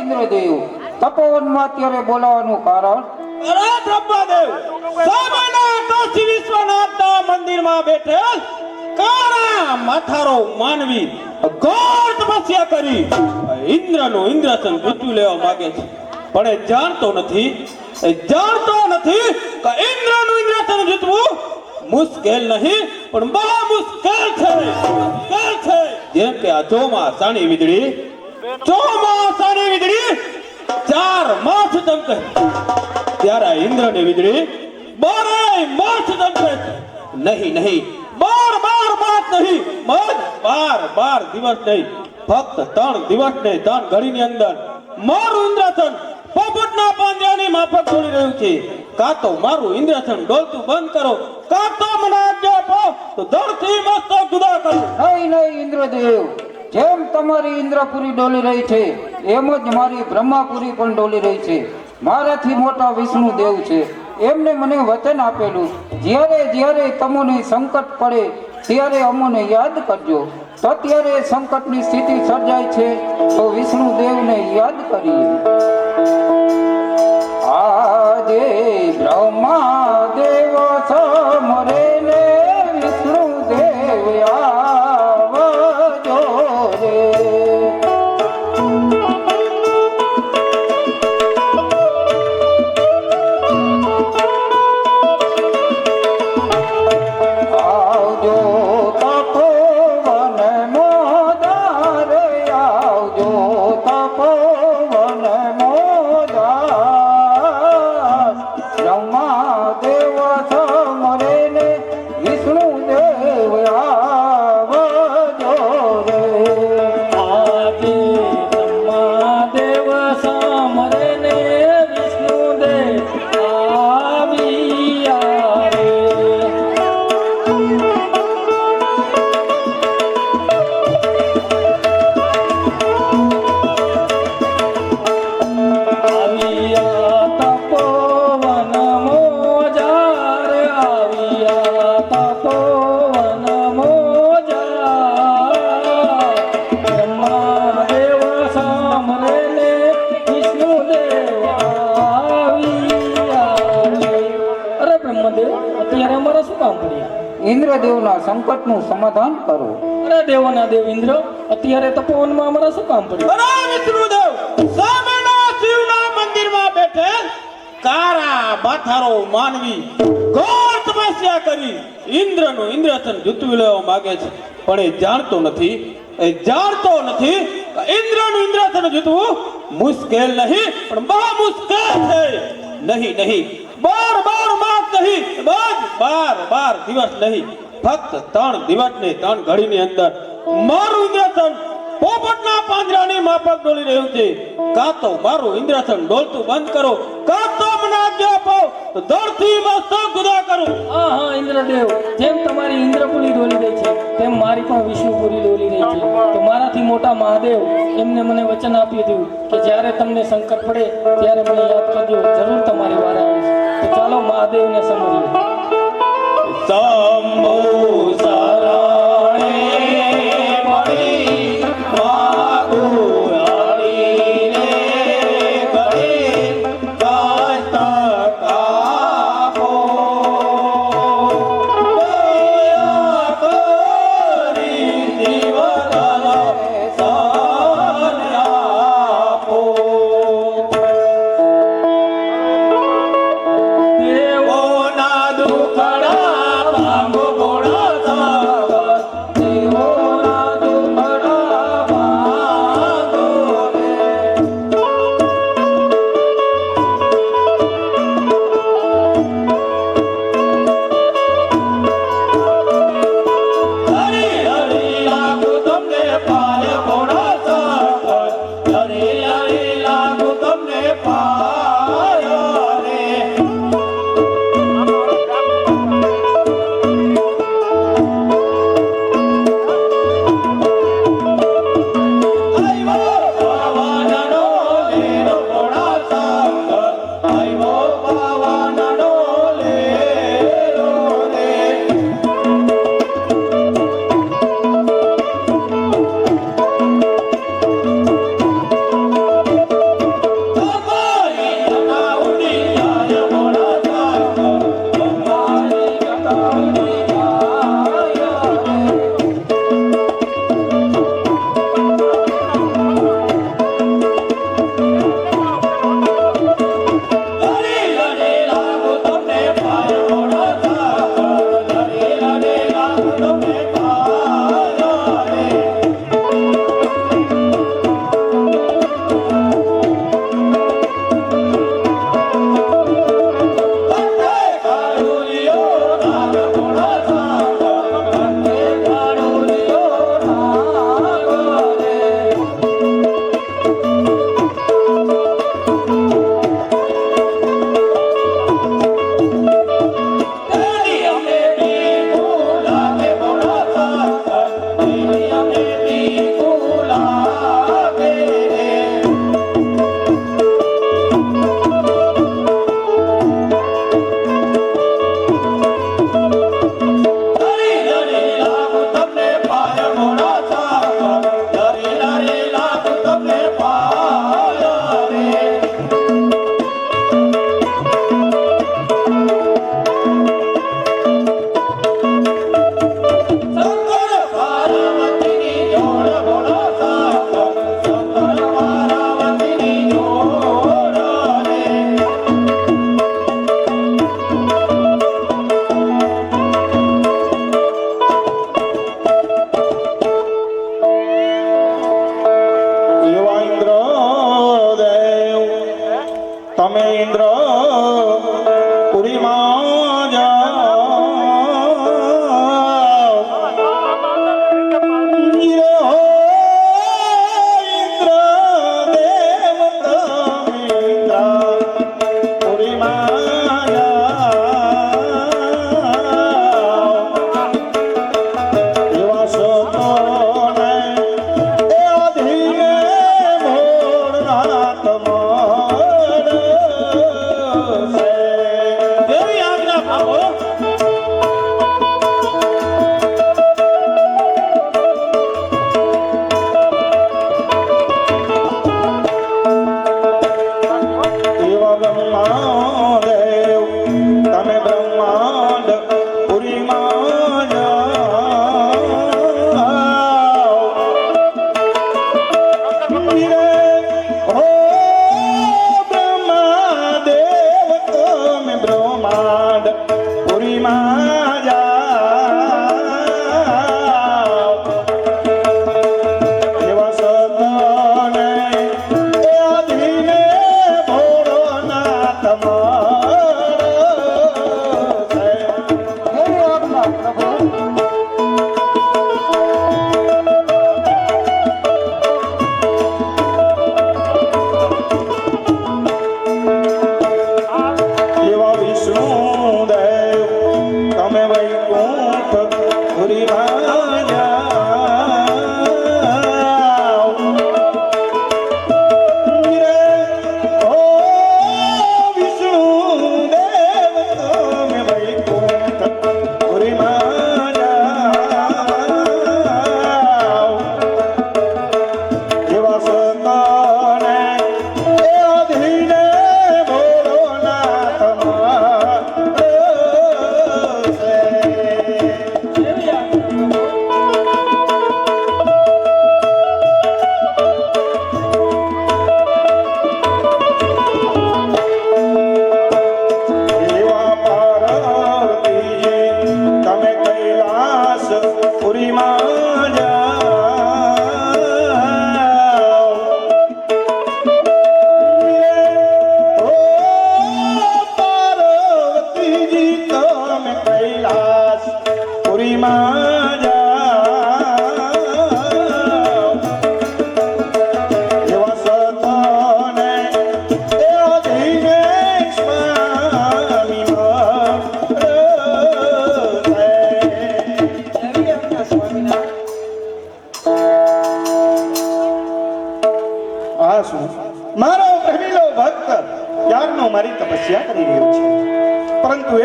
ઇન્દ્રદેવ તપોવનમાં અત્યારે બોલાવાનું કારણ? અરે બ્રહ્માદેવ સામેના કાશી વિશ્વનાથના મંદિરમાં બેઠેલ કાળા માથારો માનવી ઘોર તપસ્યા કરી ઇન્દ્રનો ઇન્દ્રસન મૃત્યુ લેવા માંગે છે. પણ એ જાણતો નથી, એ જાણતો નથી કે ઇન્દ્રનું ઇન્દ્રસન જીતવું મુશ્કેલ નહીં, પણ બહુ મુશ્કેલ છે. મુશ્કેલ છે. જેમ કે આ ચોમાસાની વીજળી ચોમાસાની વીજળી, ચાર માસ ચમકે ત્યારે ઇન્દ્રની વીજળી બારે માસ ચમકે નહીં નહીં, બાર બાર માસ નહીં મન બાર બાર દિવસ નહીં, ફક્ત ત્રણ દિવસ નહીં, ત્રણ ઘડીની અંદર મારું ઇન્દ્રાસન પોપટના પાંજરાની માફક દોડી રહ્યું છે. કાં તો મારું ઇન્દ્રાસન ડોલતું બંધ કરો, કાં તો મને આજ્ઞા આપો, તો ધરતી મસ્તક જુદા કરો. નહીં નહીં, ઇન્દ્રદેવ. જેમ તમારી ઇન્દ્રપુરી ડોલી રહી છે, એમ જ મારી બ્રહ્માપુરી પણ ડોલી રહી છે. મારાથી મોટા વિષ્ણુ દેવ છે. એમને મને વચન આપેલું. જ્યારે જ્યારે તમને સંકટ પડે, ત્યારે અમને યાદ કરજો. તો ત્યારે સંકટની સ્થિતિ સર્જાય છે, તો વિષ્ણુ દેવને યાદ કરીએ. આજે બ્રહ્મા ઇન્દ્રદેવના સંકટનું સમાધાન કરો. અરે દેવોના દેવ ઇન્દ્ર અત્યારે તપોવનમાં અમારા શું કામ પડ્યું? અરે વિષ્ણુદેવ સામેના શિવના મંદિરમાં બેઠે કારા બાથારો માનવી ઘોર તપસ્યા કરી ઇન્દ્રનું ઇન્દ્રસન જૂતવી લેવા માંગે છે. પણ એ જાણતો નથી એ જાણતો નથી કે ઇન્દ્રનું ઇન્દ્રસન જૂતવું મુશ્કેલ નહીં પણ બહુ મુશ્કેલ છે. નહીં નહીં. બાર બાર માસ નહીં બસ બાર બાર દિવસ નહીં, ફક્ત ત્રણ દિવસ નહીં, ત્રણ ઘડીની અંદર મારું ઇન્દ્રસન પોપટના પાંજરાની માફક ડોલી રહ્યું છે. કાં તો મારું ઇન્દ્રસન ડોલતું બંધ કરો, કાં તો મને આજ્ઞા આપો દળથી મસ્તક ગુદા કરું. હા હા ઇન્દ્રદેવ, જેમ તમારી ઇન્દ્રપુરી ડોલી રહી છે, તેમ મારી પણ વિષ્ણુપુરી ડોલી રહી છે. તો મારાથી મોટા મહાદેવ એમને મને વચન આપ્યું હતું કે જ્યારે તમને સંકટ પડે, ત્યારે મને યાદ કરજો, જરૂર તમારી વાર આવે તો ચાલો મહાદેવને સમજીએ. Nepal. চন্দ্র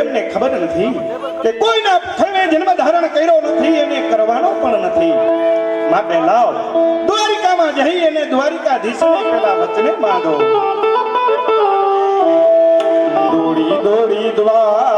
એમને ખબર નથી કે કોઈના પથ્થરને જન્મ ધારણ કર્યો નથી, એને કરવાનો પણ નથી. માટે લાવ, દ્વારિકામાં જઈ એને દ્વારિકાધીશને પેલા વચને માંગો દોડી દોડી દ્વાર